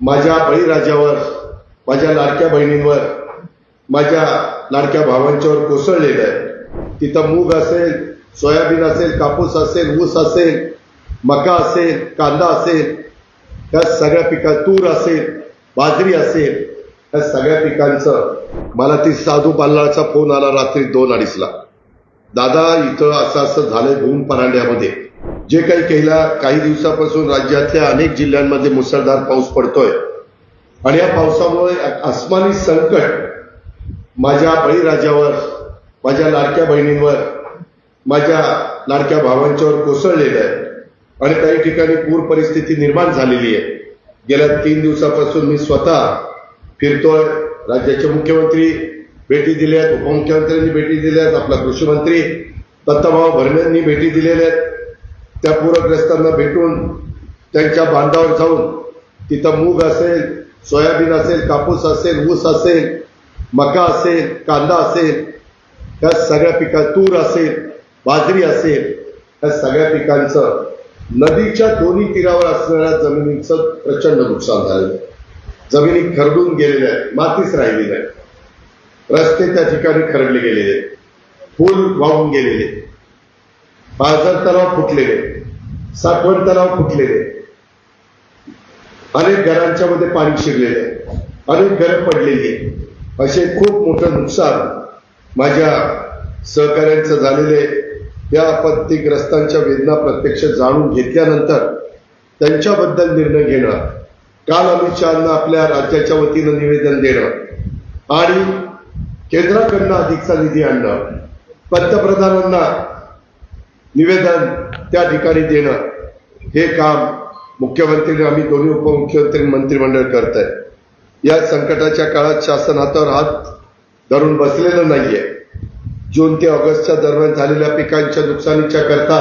माझ्या बळीराजावर माझ्या लाडक्या बहिणींवर माझ्या लाडक्या भावांच्यावर कोसळलेलं आहे. तिथं मूग असेल सोयाबीन असेल कापूस असेल ऊस असेल मका असेल कांदा असेल या सगळ्या पिका तूर असेल बाजरी असेल या सगळ्या पिकांचं मला ती साधू पाल्लाचा फोन आला रात्री दोन अडीचला. दादा इथं असं असं झालंय भूम परांड्यामध्ये. जे काही केला काही दिवसापासून राज्यातल्या अनेक जिल्ह्यांमध्ये मुसळधार पाऊस पडतोय. आणि या पावसामुळे अस्मानी संकट माझ्या बळीराजावर माझ्या लाडक्या बहिणींवर माझ्या लाडक्या भावांच्यावर कोसळलेलं आहे. आणि काही ठिकाणी पूर परिस्थिती निर्माण झालेली आहे. गेल्या तीन दिवसापासून मी स्वतः फिरतोय. राज्याचे मुख्यमंत्री भेटी दिल्या आहेत उपमुख्यमंत्र्यांनी भेटी दिल्या आहेत आपला कृषी मंत्री दत्ताभाऊ भरण्यांनी भेटी दिलेल्या आहेत. त्या पूरग्रस्तांना भेटून त्यांच्या बांधावर जाऊन तिथं मूग असेल सोयाबीन असेल कापूस असेल ऊस असेल मका असेल कांदा असेल या सगळ्या पिका तूर असेल बाजरी असेल या सगळ्या पिकांचं नदीच्या दोन्ही तीरावर असणाऱ्या जमिनीचं प्रचंड नुकसान झालेलं आहे. जमिनी खरडून गेलेल्या आहेत मातीच राहिलेली आहे रस्ते त्या ठिकाणी खरडले गेलेले आहेत. पूल वाहून गेलेले पाझर तलाव फुटलेले साठवण तलाव फुटलेले अनेक घरांच्या मध्ये पाणी शिरलेले अनेक घरं पडलेली असे खूप मोठं नुकसान माझ्या सहकाऱ्यांचं झालेले या आपत्तीग्रस्तांच्या वेदना प्रत्यक्ष जाणून घेतल्यानंतर त्यांच्याबद्दल निर्णय घेणं काल अमित शहाना आपल्या राज्याच्या वतीनं निवेदन देणं आणि केंद्राकडनं अधिकचा निधी आणणं पंतप्रधानांना निवेदन त्या ठिकाणी देणं हे काम मुख्यमंत्री आम्ही दोन्ही उपमुख्यमंत्री मंत्रिमंडळ करत आहे या संकटाच्या काळात शासन हातावर हात धरून बसलेलं नाहीये. जून ते ऑगस्टच्या दरम्यान झालेल्या पिकांच्या नुकसानीच्या करता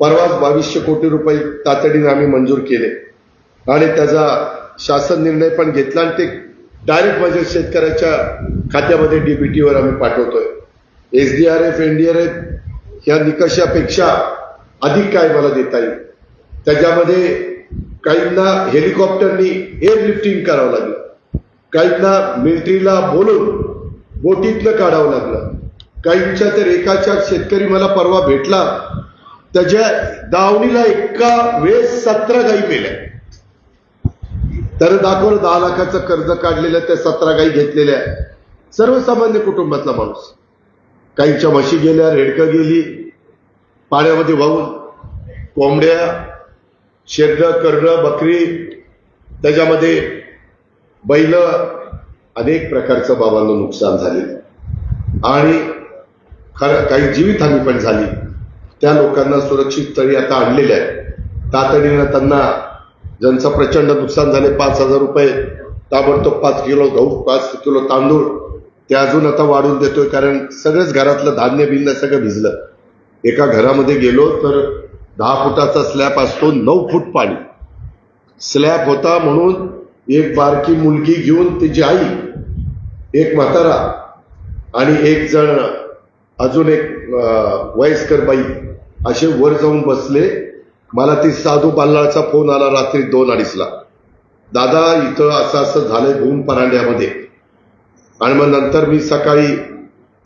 परवाच बावीसशे कोटी रुपये तातडीने आम्ही मंजूर केले. आणि त्याचा शासन निर्णय पण घेतला आणि ते डायरेक्ट म्हणजे शेतकऱ्याच्या खात्यामध्ये डीबीटीवर आम्ही पाठवतोय. एसडीआरएफ एनडीआरएफ या निकषापेक्षा अधिक काय मला देता येईल? त्याच्यामध्ये काहींना हेलिकॉप्टरनी एअरलिफ्टिंग करावं लागलं. काहींना मिलिटरीला बोलून बोटीतलं काढावं लागलं. काहींच्या तर एकाच्या शेतकरी मला परवा भेटला. त्याच्या दावणीला एका वेळेस सतरा गाई मेल्या. तर दाखवलं दहा लाखाचं कर्ज काढलेलं त्या सतरा गाई घेतलेल्या. आहे सर्वसामान्य कुटुंबातला माणूस. काहींच्या म्हशी गेल्या रेडकं गेली पाण्यामध्ये वाहून कोंबड्या शेरड कर्ण बकरी त्याच्यामध्ये बैल अनेक प्रकारचं बाबांना नुकसान झालेलं आणि खरं काही जीवितहानी पण झाली. त्या लोकांना सुरक्षित स्थळी आता आणलेल्या आहेत. तातडीनं त्यांना ज्यांचं प्रचंड नुकसान झाले पाच हजार रुपये ताबडतोब पाच किलो गहू पाच किलो तांदूळ ते अजून आता वाढून देतोय कारण सगळंच घरातलं धान्य बिन्य सगळं भिजलं. एका घरामध्ये गेलो तर दहा फुटाचा स्लॅब असतो नऊ फूट पाणी. स्लॅब होता म्हणून एक बारकी मुलगी घेऊन तिची आई एक म्हातारा आणि एक जण अजून एक वयस्कर बाई असे वर जाऊन बसले. मला ती साधू बाल्लाळचा फोन आला रात्री दोन अडीचला. दादा इथं असं असं झालंय भूम परांड्यामध्ये आणि मग नंतर मी सकाळी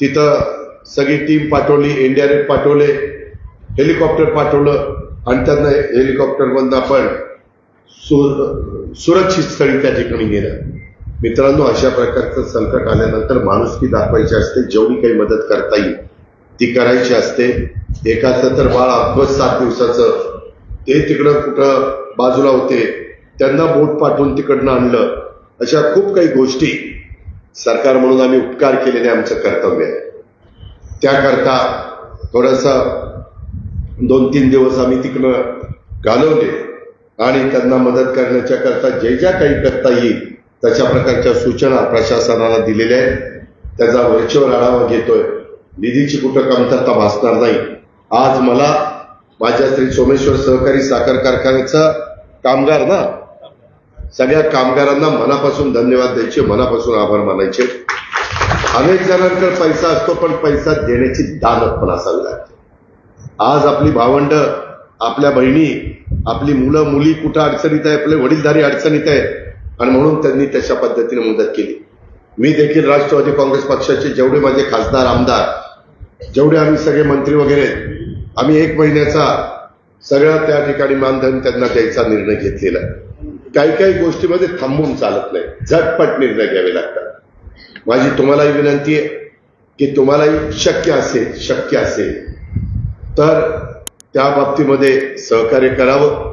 तिथं सगळी टीम पाठवली एनडीआरएफ पाठवले हेलिकॉप्टर पाठवलं आणि त्यांना हेलिकॉप्टरमधनं आपण सु- सुरक्षित स्थळी त्या ठिकाणी गेलं मित्रांनो अशा प्रकारचं संकट आल्यानंतर माणुसकी दाखवायची असते जेवढी काही मदत करता येईल ती करायची असते. एकाचं तर बाळ अभ्यास सात दिवसाचं ते तिकडं कुठं बाजूला होते त्यांना बोट पाठवून तिकडनं आणलं. अशा खूप काही गोष्टी सरकार म्हणून आम्ही उपकार केलेले आमचं कर्तव्य आहे. त्याकरता थोडंसं दोन तीन दिवस आम्ही तिकडं घालवले आणि त्यांना मदत करण्याच्या करता जे ज्या काही करता येईल तशा प्रकारच्या सूचना प्रशासनाला दिलेल्या आहेत. त्याचा वर्चुअल आढावा घेतोय. निधीची कुठं कमतरता भासणार नाही. आज मला माझ्या श्री सोमेश्वर सहकारी साखर कारखान्याचा कामगार ना सगळ्या कामगारांना मनापासून धन्यवाद द्यायचे मनापासून आभार मानायचे. अनेक जणांकडे पैसा असतो पण पैसा देण्याची दानत पण असावी लागते. आज आपली भावंड आपल्या बहिणी आपली मुलं मुली कुठं अडचणीत आहे आपले वडीलधारी अडचणीत आहे आणि म्हणून त्यांनी तशा पद्धतीने मदत केली. मी देखील राष्ट्रवादी काँग्रेस पक्षाचे जेवढे माझे खासदार आमदार जेवढे आम्ही सगळे मंत्री वगैरे आम्ही एक महिन्याचा सगळा त्या ठिकाणी मानधन त्यांना द्यायचा निर्णय घेतलेला आहे. काही काही गोष्टीमध्ये थांबून चालत नाही. झटपट निर्णय घ्यावे लागतात. माझी तुम्हालाही विनंती आहे की तुम्हालाही शक्य असेल शक्य असेल तर त्या बाबतीमध्ये सहकार्य करावं.